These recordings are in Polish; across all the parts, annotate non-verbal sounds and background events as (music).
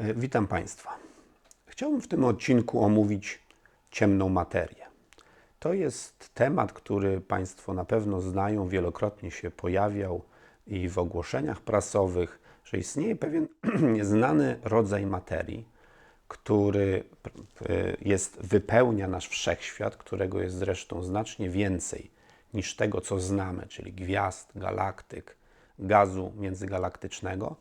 E, Witam Państwa. Chciałbym w tym odcinku omówić ciemną materię. To jest temat, który Państwo na pewno znają, wielokrotnie się pojawiał i w ogłoszeniach prasowych, że istnieje pewien (clears throat) nieznany rodzaj materii, który p- jest, wypełnia nasz wszechświat, którego jest zresztą znacznie więcej niż tego, co znamy, czyli gwiazd, galaktyk, gazu międzygalaktycznego.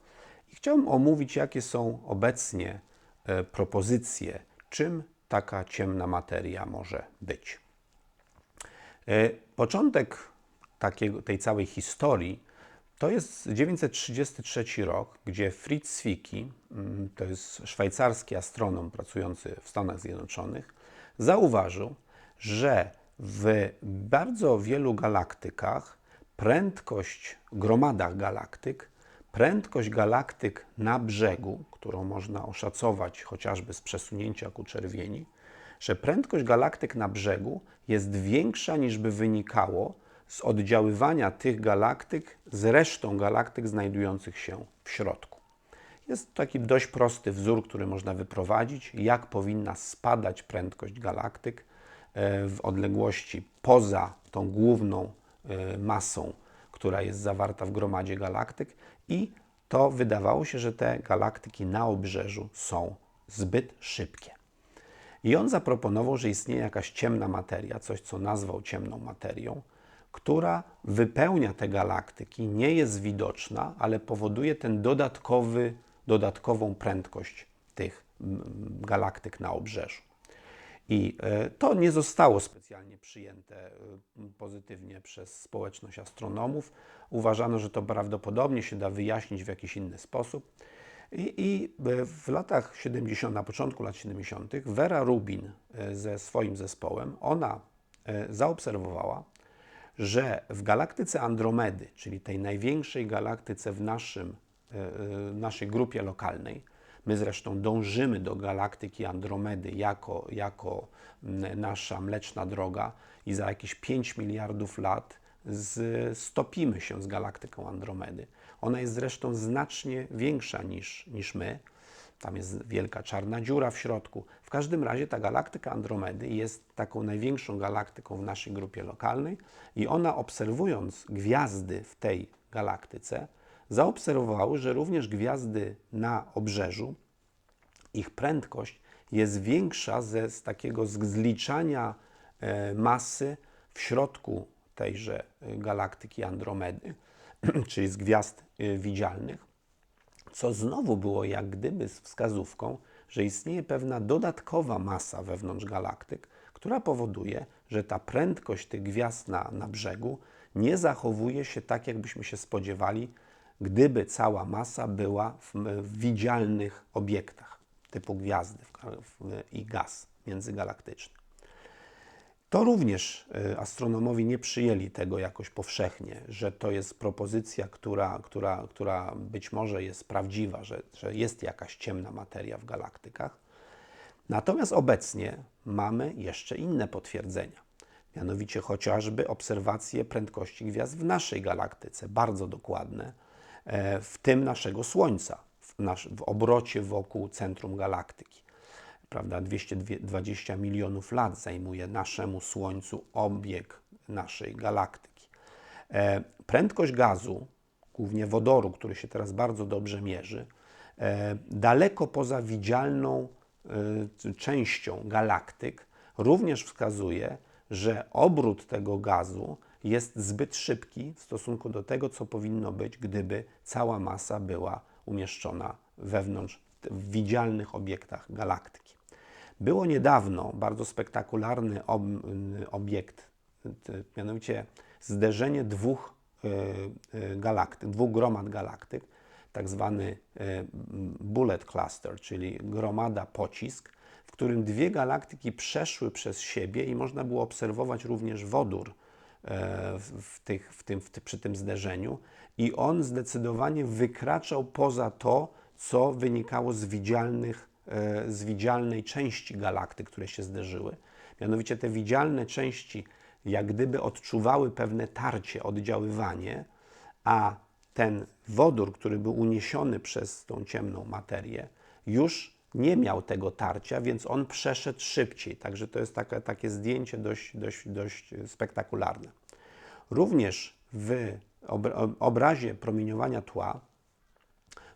I chciałbym omówić, jakie są obecnie e, propozycje, czym taka ciemna materia może być. E, Początek takiego, tej całej historii to jest 933 rok, gdzie Fritz Zwicky, mm, to jest szwajcarski astronom pracujący w Stanach Zjednoczonych, zauważył, że w bardzo wielu galaktykach prędkość, gromadach galaktyk, prędkość galaktyk na brzegu, którą można oszacować chociażby z przesunięcia ku czerwieni, że prędkość galaktyk na brzegu jest większa niż by wynikało z oddziaływania tych galaktyk z resztą galaktyk znajdujących się w środku. Jest taki dość prosty wzór, który można wyprowadzić, jak powinna spadać prędkość galaktyk e, w odległości poza tą główną e, masą, która jest zawarta w gromadzie galaktyk i to wydawało się, że te galaktyki na obrzeżu są zbyt szybkie. I on zaproponował, że istnieje jakaś ciemna materia, coś co nazwał ciemną materią, która wypełnia te galaktyki, nie jest widoczna, ale powoduje ten dodatkowy, dodatkową prędkość tych galaktyk na obrzeżu. I e, to nie zostało specjalnie przyjęte e, pozytywnie przez społeczność astronomów. Uważano, że to prawdopodobnie się da wyjaśnić w jakiś inny sposób. I, i e, w latach 70., na początku lat 70., Vera Rubin ze swoim zespołem, ona zaobserwowała, że w galaktyce Andromedy, czyli tej największej galaktyce w naszym, naszej grupie lokalnej, my zresztą dążymy do galaktyki Andromedy jako, jako nasza mleczna droga i za jakieś 5 miliardów lat z, stopimy się z galaktyką Andromedy. Ona jest zresztą znacznie większa niż, niż my. Tam jest wielka czarna dziura w środku. W każdym razie ta galaktyka Andromedy jest taką największą galaktyką w naszej grupie lokalnej i ona obserwując gwiazdy w tej galaktyce, zaobserwowały, że również gwiazdy na obrzeżu, ich prędkość jest większa ze z takiego zliczania e, masy w środku tejże e, galaktyki Andromedy, (clears throat) czyli z gwiazd e, widzialnych, co znowu było jak gdyby z wskazówką, że istnieje pewna dodatkowa masa wewnątrz galaktyk, która powoduje, że ta prędkość tych gwiazd na, na brzegu nie zachowuje się tak, jakbyśmy się spodziewali, gdyby cała masa była w, widzialnych obiektach typu gwiazdy i gaz międzygalaktyczny. To również y, astronomowie nie przyjęli tego jakoś powszechnie, że to jest propozycja, która, która, która być może jest prawdziwa, że, że jest jakaś ciemna materia w galaktykach. Natomiast obecnie mamy jeszcze inne potwierdzenia. Mianowicie chociażby obserwacje prędkości gwiazd w naszej galaktyce, bardzo dokładne, w tym naszego Słońca, w, nasz, w obrocie wokół centrum galaktyki prawda, 220 milionów lat zajmuje naszemu Słońcu obieg naszej galaktyki. E, prędkość gazu, głównie wodoru, który się teraz bardzo dobrze mierzy, e, daleko poza widzialną e, częścią galaktyk, również wskazuje, że obrót tego gazu jest zbyt szybki w stosunku do tego, co powinno być, gdyby cała masa była umieszczona wewnątrz w widzialnych obiektach galaktyki. Było niedawno bardzo spektakularny ob, obiekt, mianowicie zderzenie dwóch e, e, galaktyk, dwóch gromad galaktyk, tak zwany e, bullet cluster, czyli gromada pocisk, w którym dwie galaktyki przeszły przez siebie i można było obserwować również wodór w, w tych, w tym, w ty, przy tym zderzeniu i on zdecydowanie wykraczał poza to, co wynikało z widzialnych e, z widzialnej części galaktyk, które się zderzyły. Mianowicie te widzialne części jak gdyby odczuwały pewne tarcie, oddziaływanie, a ten wodór, który był uniesiony przez tą ciemną materię, już nie miał tego tarcia, więc on przeszedł szybciej. Także to jest takie, zdjęcie dość, dość, dość spektakularne. Również w obra- obrazie promieniowania tła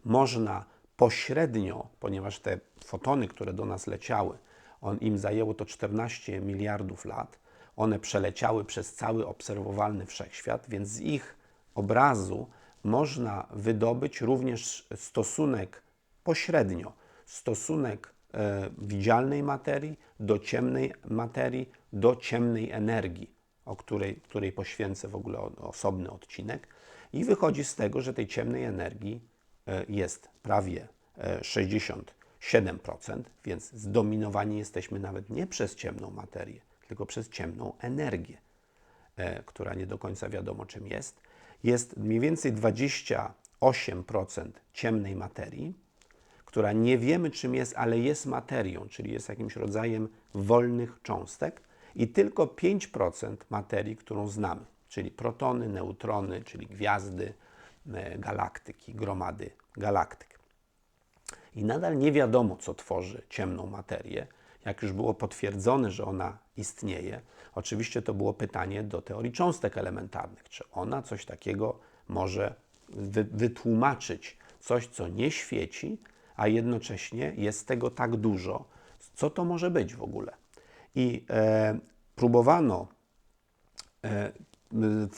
można pośrednio, ponieważ te fotony, które do nas leciały, on, im zajęło to 14 miliardów lat, one przeleciały przez cały obserwowalny wszechświat, więc z ich obrazu można wydobyć również stosunek pośrednio, stosunek e, widzialnej materii do ciemnej materii, do ciemnej energii, o której, której poświęcę w ogóle osobny odcinek. I wychodzi z tego, że tej ciemnej energii e, jest prawie e, 67%, więc zdominowani jesteśmy nawet nie przez ciemną materię, tylko przez ciemną energię, e, która nie do końca wiadomo czym jest. Jest mniej więcej 28% ciemnej materii, która nie wiemy czym jest, ale jest materią, czyli jest jakimś rodzajem wolnych cząstek i tylko 5% materii, którą znamy, czyli protony, neutrony, czyli gwiazdy, e, galaktyki, gromady galaktyk. I nadal nie wiadomo, co tworzy ciemną materię. Jak już było potwierdzone, że ona istnieje, oczywiście to było pytanie do teorii cząstek elementarnych. Czy ona coś takiego może wy, wytłumaczyć? Coś, co nie świeci, a jednocześnie jest tego tak dużo. Co to może być w ogóle? I e, próbowano e,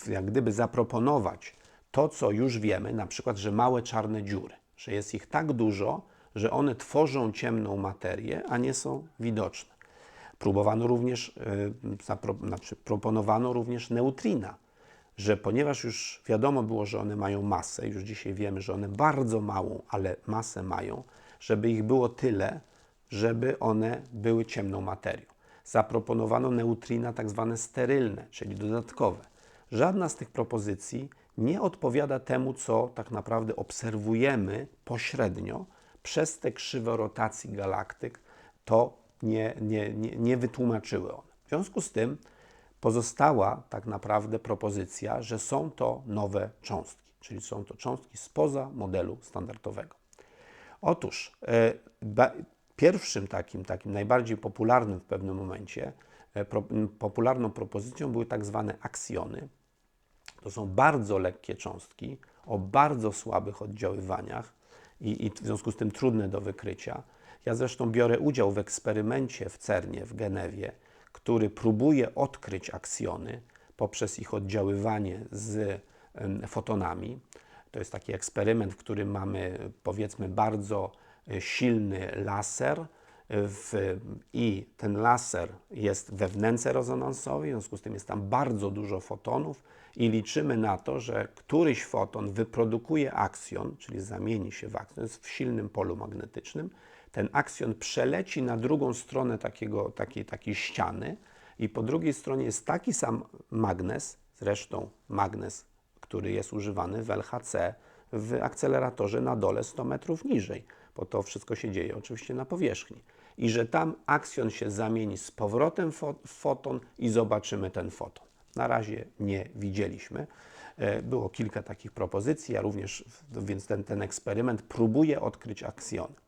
jak gdyby zaproponować to, co już wiemy, na przykład, że małe czarne dziury, że jest ich tak dużo, że one tworzą ciemną materię, a nie są widoczne. Próbowano również, e, znaczy proponowano również neutrina, że ponieważ już wiadomo było, że one mają masę, już dzisiaj wiemy, że one bardzo małą, ale masę mają, żeby ich było tyle, żeby one były ciemną materią. Zaproponowano neutrina tak zwane sterylne, czyli dodatkowe. Żadna z tych propozycji nie odpowiada temu, co tak naprawdę obserwujemy pośrednio przez te krzywe rotacji galaktyk. To nie, nie, nie, nie wytłumaczyły one. W związku z tym pozostała tak naprawdę propozycja, że są to nowe cząstki, czyli są to cząstki spoza modelu standardowego. Otóż e, pierwszym takim, takim najbardziej popularnym w pewnym momencie, e, pro, popularną propozycją były tak zwane aksjony. To są bardzo lekkie cząstki o bardzo słabych oddziaływaniach i, i w związku z tym trudne do wykrycia. Ja zresztą biorę udział w eksperymencie w CERNie w Genewie, który próbuje odkryć aksjony poprzez ich oddziaływanie z fotonami. To jest taki eksperyment, w którym mamy powiedzmy bardzo e, silny laser w, i ten laser jest we wnęce w związku z tym jest tam bardzo dużo fotonów i liczymy na to, że któryś foton wyprodukuje aksjon, czyli zamieni się w aksjon, jest w silnym polu magnetycznym. Ten aksjon przeleci na drugą stronę takiego, takiej, takiej ściany i po drugiej stronie jest taki sam magnes, zresztą magnes, który jest używany w LHC w akceleratorze na dole 100 metrów niżej, bo to wszystko się dzieje oczywiście na powierzchni. I że tam aksjon się zamieni z powrotem w foton i zobaczymy ten foton. Na razie nie widzieliśmy. E, Było kilka takich propozycji, ja również, więc ten, ten eksperyment próbuje odkryć aksjony.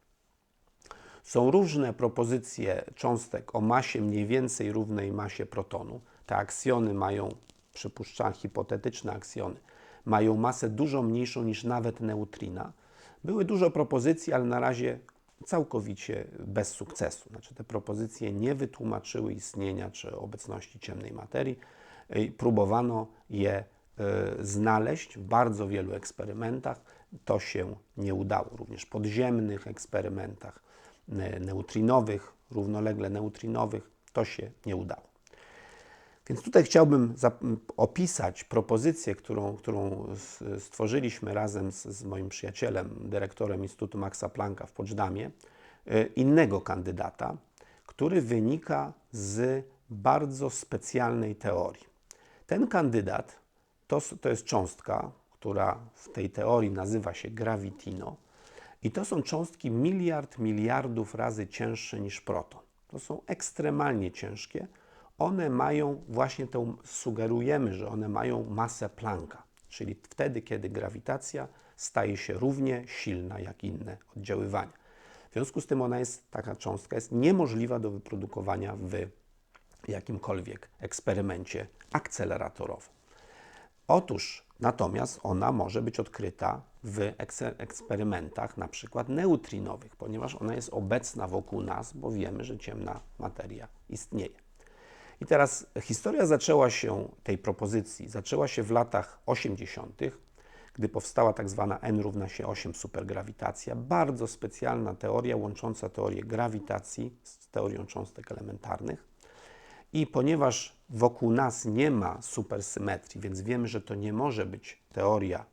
Są różne propozycje cząstek o masie mniej więcej równej masie protonu. Te aksjony mają, przypuszczam, hipotetyczne aksjony, mają masę dużo mniejszą niż nawet neutrina. Były dużo propozycji, ale na razie całkowicie bez sukcesu. Znaczy te propozycje nie wytłumaczyły istnienia czy obecności ciemnej materii. Próbowano je e, znaleźć w bardzo wielu eksperymentach. To się nie udało. Również podziemnych eksperymentach neutrinowych, równolegle neutrinowych, to się nie udało. Więc tutaj chciałbym opisać propozycję, którą, którą stworzyliśmy razem z, z moim przyjacielem, dyrektorem Instytutu Maxa Plancka w Poczdamie, e, innego kandydata, który wynika z bardzo specjalnej teorii. Ten kandydat to, to jest cząstka, która w tej teorii nazywa się gravitino. I to są cząstki miliard, miliardów razy cięższe niż proton. To są ekstremalnie ciężkie. One mają właśnie tą, sugerujemy, że one mają masę Plancka, czyli wtedy, kiedy grawitacja staje się równie silna jak inne oddziaływania. W związku z tym ona jest, taka cząstka jest niemożliwa do wyprodukowania w jakimkolwiek eksperymencie akceleratorowym. Otóż natomiast ona może być odkryta w eksperymentach na przykład neutrinowych, ponieważ ona jest obecna wokół nas, bo wiemy, że ciemna materia istnieje. I teraz historia zaczęła się, tej propozycji, zaczęła się w latach 80., gdy powstała tak zwana N równa się 8 supergrawitacja, bardzo specjalna teoria łącząca teorię grawitacji z teorią cząstek elementarnych. I ponieważ wokół nas nie ma supersymetrii, więc wiemy, że to nie może być teoria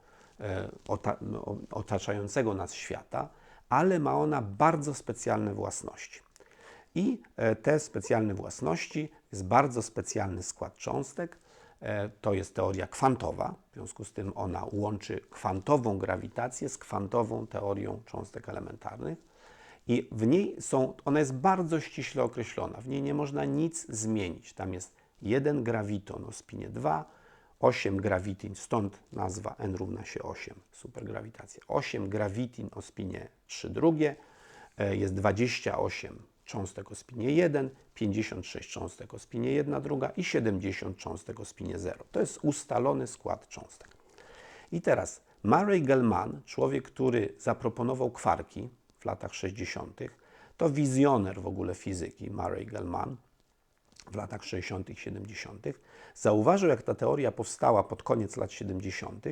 otaczającego nas świata, ale ma ona bardzo specjalne własności. I e, te specjalne własności jest bardzo specjalny skład cząstek. E, To jest teoria kwantowa, w związku z tym ona łączy kwantową grawitację z kwantową teorią cząstek elementarnych. I w niej są, ona jest bardzo ściśle określona. W niej nie można nic zmienić. Tam jest jeden grawiton o spinie 2, 8 grawitin, stąd nazwa n równa się 8, supergrawitacja. 8 grawitin o spinie 3 drugie, e, jest 28 cząstek o spinie 1, 56 cząstek o spinie 1 druga i 70 cząstek o spinie 0. To jest ustalony skład cząstek. I teraz Murray Gell-Mann, człowiek, który zaproponował kwarki w latach 60., to wizjoner w ogóle fizyki Murray Gell-Mann w latach 60., i 70., zauważył, jak ta teoria powstała pod koniec lat 70.,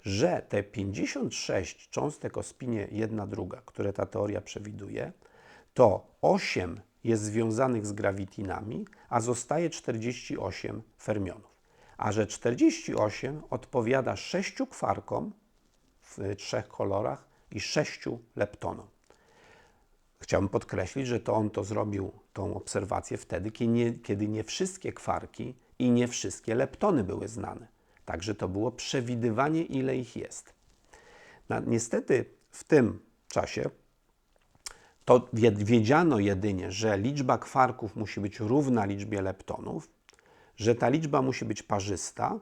że te 56 cząstek o spinie 1 druga, które ta teoria przewiduje, to 8 jest związanych z grawitinami, a zostaje 48 fermionów. A że 48 odpowiada 6 kwarkom w trzech kolorach i 6 leptonom. Chciałbym podkreślić, że to on to zrobił, tą obserwację wtedy, kiedy nie, wszystkie kwarki i nie wszystkie leptony były znane. Także to było przewidywanie, ile ich jest. Na, niestety w tym czasie to wie- wiedziano jedynie, że liczba kwarków musi być równa liczbie leptonów, że ta liczba musi być parzysta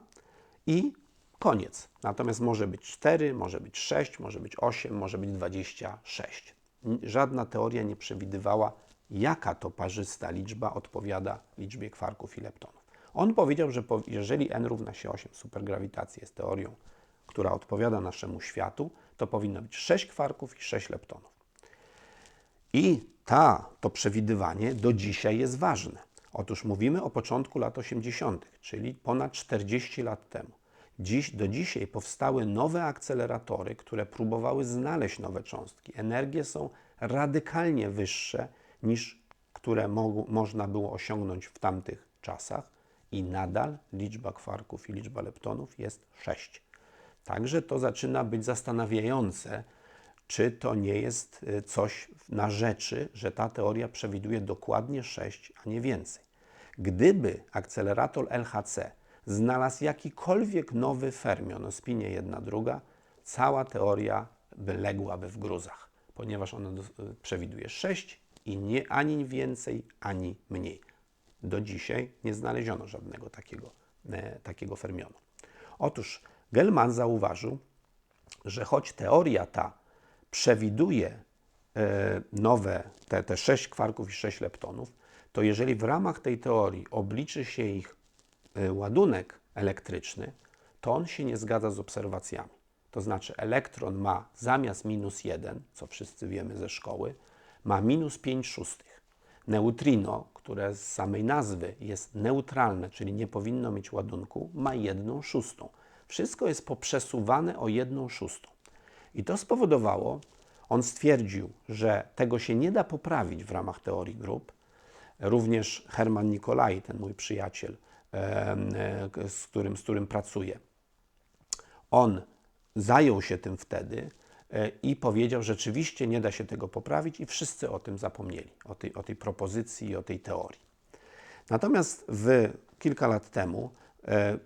i koniec. Natomiast może być 4, może być 6, może być 8, może być 26. N- Żadna teoria nie przewidywała, jaka to parzysta liczba odpowiada liczbie kwarków i leptonów. On powiedział, że jeżeli n równa się 8, supergrawitacja jest teorią, która odpowiada naszemu światu, to powinno być 6 kwarków i 6 leptonów. I ta, to przewidywanie do dzisiaj jest ważne. Otóż mówimy o początku lat 80., czyli ponad 40 lat temu. Dziś, do dzisiaj powstały nowe akceleratory, które próbowały znaleźć nowe cząstki. Energie są radykalnie wyższe niż które mogu, można było osiągnąć w tamtych czasach i nadal liczba kwarków i liczba leptonów jest 6. Także to zaczyna być zastanawiające, czy to nie jest y, coś na rzeczy, że ta teoria przewiduje dokładnie 6, a nie więcej. Gdyby akcelerator LHC znalazł jakikolwiek nowy fermion o spinie jedna druga, cała teoria by ległaby w gruzach, ponieważ ona y, przewiduje 6 i nie ani więcej, ani mniej. Do dzisiaj nie znaleziono żadnego takiego, e, takiego fermionu. Otóż Gell-Mann zauważył, że choć teoria ta przewiduje e, nowe, te, te 6 kwarków i 6 leptonów, to jeżeli w ramach tej teorii obliczy się ich e, ładunek elektryczny, to on się nie zgadza z obserwacjami. To znaczy elektron ma zamiast minus 1, co wszyscy wiemy ze szkoły, ma minus 5 szóstych. Neutrino, które z samej nazwy jest neutralne, czyli nie powinno mieć ładunku, ma jedną szóstą. Wszystko jest poprzesuwane o jedną szóstą. I to spowodowało, on stwierdził, że tego się nie da poprawić w ramach teorii grup. Również Herman Nikolai, ten mój przyjaciel, e, z którym, z którym pracuję, on zajął się tym wtedy i powiedział, że rzeczywiście nie da się tego poprawić i wszyscy o tym zapomnieli, o tej, o tej propozycji i o tej teorii. Natomiast w kilka lat temu e,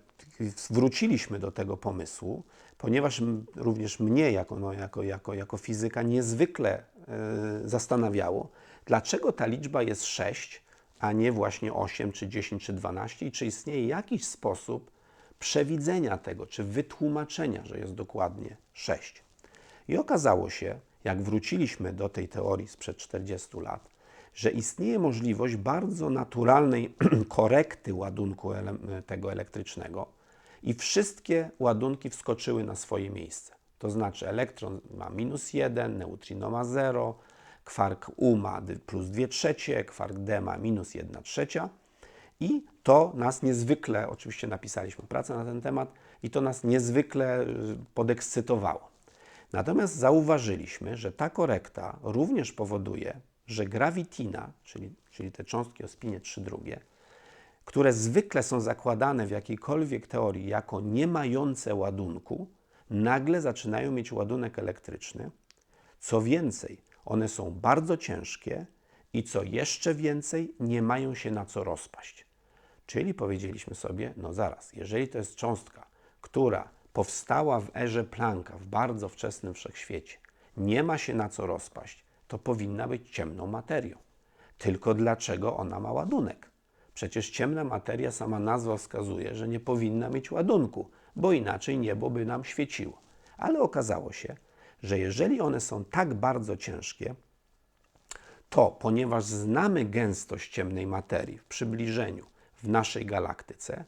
wróciliśmy do tego pomysłu, ponieważ również mnie jako, no, jako, jako, jako fizyka niezwykle e, zastanawiało, dlaczego ta liczba jest 6, a nie właśnie 8, czy 10, czy 12 i czy istnieje jakiś sposób przewidzenia tego, czy wytłumaczenia, że jest dokładnie 6. I okazało się, jak wróciliśmy do tej teorii sprzed 40 lat, że istnieje możliwość bardzo naturalnej (clears throat) korekty ładunku tego elektrycznego i wszystkie ładunki wskoczyły na swoje miejsce. To znaczy elektron ma minus 1, neutrino ma 0, kwark U ma plus 2 trzecie, kwark D ma minus 1 trzecia. I to nas niezwykle, oczywiście napisaliśmy pracę na ten temat, i to nas niezwykle y, podekscytowało. Natomiast zauważyliśmy, że ta korekta również powoduje, że gravitina, czyli, czyli te cząstki o spinie 3 drugie, które zwykle są zakładane w jakiejkolwiek teorii jako nie mające ładunku, nagle zaczynają mieć ładunek elektryczny. Co więcej, one są bardzo ciężkie i co jeszcze więcej, nie mają się na co rozpaść. Czyli powiedzieliśmy sobie, no zaraz, jeżeli to jest cząstka, która powstała w erze Plancka, w bardzo wczesnym wszechświecie, nie ma się na co rozpaść, to powinna być ciemną materią. Tylko dlaczego ona ma ładunek? Przecież ciemna materia, sama nazwa wskazuje, że nie powinna mieć ładunku, bo inaczej niebo by nam świeciło. Ale okazało się, że jeżeli one są tak bardzo ciężkie, to ponieważ znamy gęstość ciemnej materii w przybliżeniu w naszej galaktyce,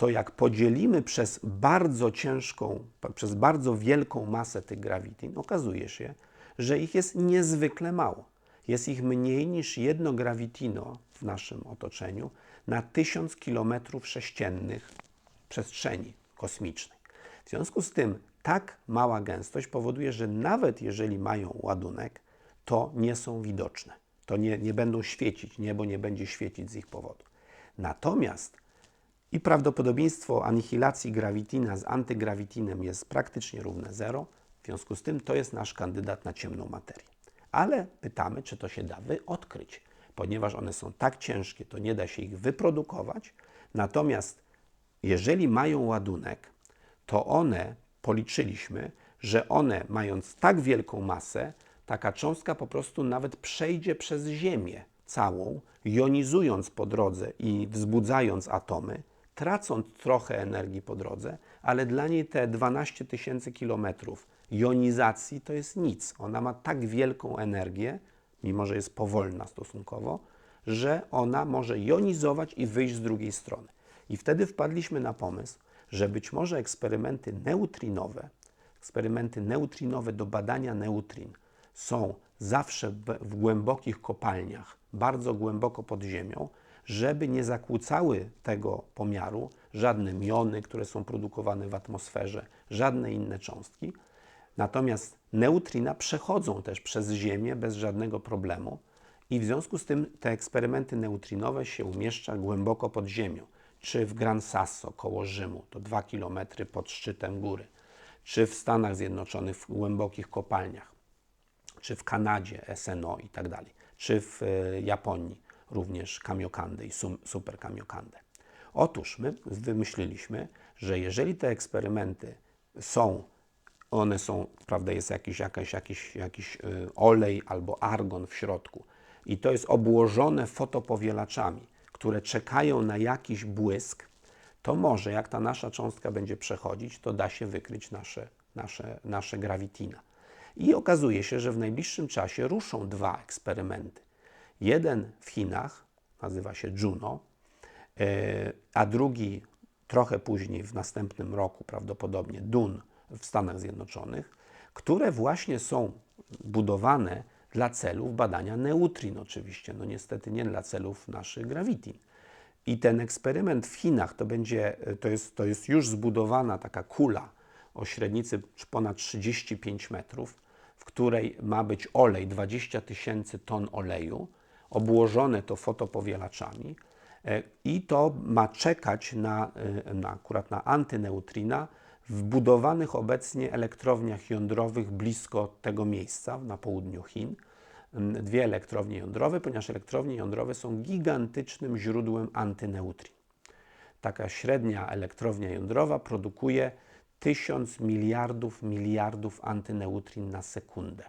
to jak podzielimy przez bardzo ciężką, przez bardzo wielką masę tych grawitin, okazuje się, że ich jest niezwykle mało. Jest ich mniej niż jedno grawitino w naszym otoczeniu na tysiąc kilometrów sześciennych przestrzeni kosmicznej. W związku z tym tak mała gęstość powoduje, że nawet jeżeli mają ładunek, to nie są widoczne. To nie, nie będą świecić, niebo nie będzie świecić z ich powodu. Natomiast i prawdopodobieństwo anihilacji gravitina z antygrawitinem jest praktycznie równe zero. W związku z tym to jest nasz kandydat na ciemną materię. Ale pytamy, czy to się da odkryć, ponieważ one są tak ciężkie, to nie da się ich wyprodukować. Natomiast jeżeli mają ładunek, to one, policzyliśmy, że one mając tak wielką masę, taka cząstka po prostu nawet przejdzie przez Ziemię całą, jonizując po drodze i wzbudzając atomy, tracąc trochę energii po drodze, ale dla niej te 12 tysięcy kilometrów jonizacji to jest nic. Ona ma tak wielką energię, mimo że jest powolna stosunkowo, że ona może jonizować i wyjść z drugiej strony. I wtedy wpadliśmy na pomysł, że być może eksperymenty neutrinowe, eksperymenty neutrinowe do badania neutrin są zawsze w, głębokich kopalniach, bardzo głęboko pod ziemią, żeby nie zakłócały tego pomiaru żadne miony, które są produkowane w atmosferze, żadne inne cząstki. Natomiast neutrina przechodzą też przez Ziemię bez żadnego problemu i w związku z tym te eksperymenty neutrinowe się umieszcza głęboko pod ziemią, czy w Gran Sasso koło Rzymu, to 2 km pod szczytem góry, czy w Stanach Zjednoczonych w głębokich kopalniach, czy w Kanadzie SNO i tak dalej, czy w e, Japonii również kamiokandę i super kamiokandę. Otóż my wymyśliliśmy, że jeżeli te eksperymenty są, one są, prawda, jest jakiś, jakaś, jakiś, jakiś y, olej albo argon w środku i to jest obłożone fotopowielaczami, które czekają na jakiś błysk, to może jak ta nasza cząstka będzie przechodzić, to da się wykryć nasze, nasze, nasze gravitina. I okazuje się, że w najbliższym czasie ruszą dwa eksperymenty. Jeden w Chinach, nazywa się Juno, e, a drugi trochę później, w następnym roku prawdopodobnie, DUN w Stanach Zjednoczonych, które właśnie są budowane dla celów badania neutrin oczywiście, no niestety nie dla celów naszych gravitin. I ten eksperyment w Chinach to będzie, to jest, to jest już zbudowana taka kula o średnicy ponad 35 metrów, w której ma być olej, 20 tysięcy ton oleju, obłożone to fotopowielaczami e, i to ma czekać na, e, na akurat na antyneutrina w budowanych obecnie elektrowniach jądrowych blisko tego miejsca na południu Chin. Dwie elektrownie jądrowe, ponieważ elektrownie jądrowe są gigantycznym źródłem antyneutrin. Taka średnia elektrownia jądrowa produkuje 1000 miliardów miliardów antyneutrin na sekundę.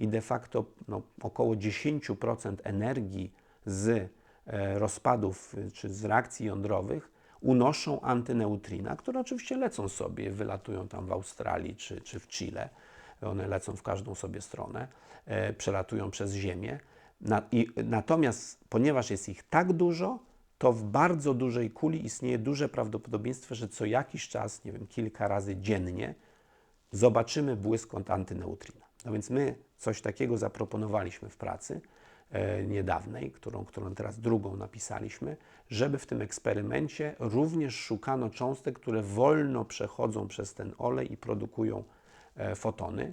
I de facto no, około 10% energii z e, rozpadów y, czy z reakcji jądrowych unoszą antyneutrina, które oczywiście lecą sobie, wylatują tam w Australii czy, czy w Chile, one lecą w każdą sobie stronę, e, przelatują przez Ziemię. Na, i, natomiast ponieważ jest ich tak dużo, to w bardzo dużej kuli istnieje duże prawdopodobieństwo, że co jakiś czas, nie wiem, kilka razy dziennie, zobaczymy błyskąt antyneutrina. No więc my coś takiego zaproponowaliśmy w pracy e, niedawnej, którą, którą teraz drugą napisaliśmy, żeby w tym eksperymencie również szukano cząstek, które wolno przechodzą przez ten olej i produkują e, fotony.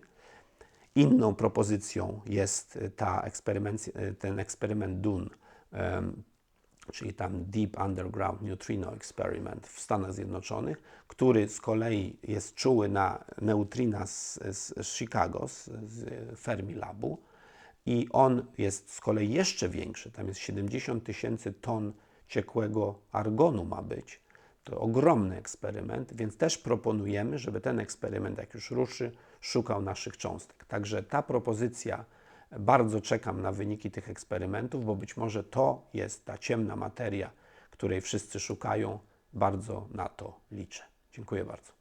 Inną propozycją jest e, ta eksperyment, ten eksperyment DUN, czyli tam Deep Underground Neutrino Experiment w Stanach Zjednoczonych, który z kolei jest czuły na neutrina z, z Chicago, z, z Fermilabu i on jest z kolei jeszcze większy, tam jest 70 tysięcy ton ciekłego argonu ma być. To ogromny eksperyment, więc też proponujemy, żeby ten eksperyment, jak już ruszy, szukał naszych cząstek. Także ta propozycja, bardzo czekam na wyniki tych eksperymentów, bo być może to jest ta ciemna materia, której wszyscy szukają. Bardzo na to liczę. Dziękuję bardzo.